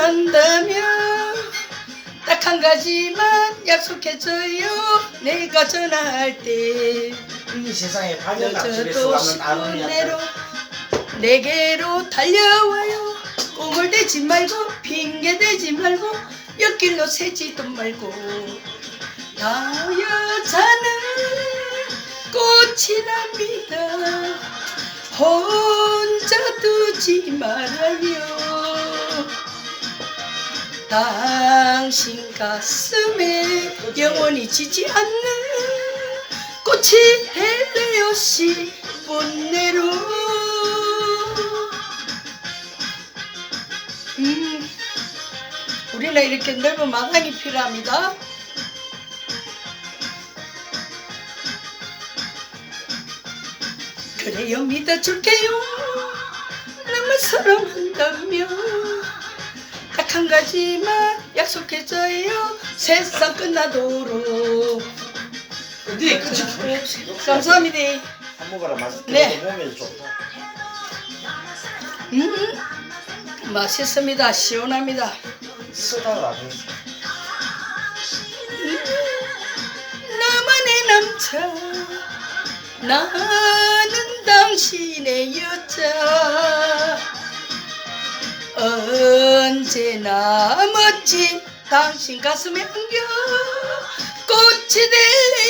사랑한다면 딱 한 가지만 약속해줘요. 내가 전화할 때. 이 세상에 저도 수없는 아름이야. 10분 내로 내게로 달려와요. 꿈을 대지 말고 핑계 대지 말고 옆길로 새지도 말고. 나 여자는 꽃이 납니다. 혼자 두지 말아요 당신 가슴에 영원히 지지 않는 꽃이 될래요 10분 내로. 음, 우리는 이렇게 넓은 마당이 필요합니다. 그래요 믿어줄게요. 나만 사랑한다며 딱 한 가지만 약속해줘요. 세상 끝나도록. 근데 끝이. 감사합니다. 한 먹어라 맛있게 네. 몸에 좋다. 음 맛있습니다. 시원합니다. 쓰다가 안 해. 나만의 남자. 나는 당신의 여자 언제나 멋진 당신 가슴에 안겨. 꽃이 될래요 10분 내로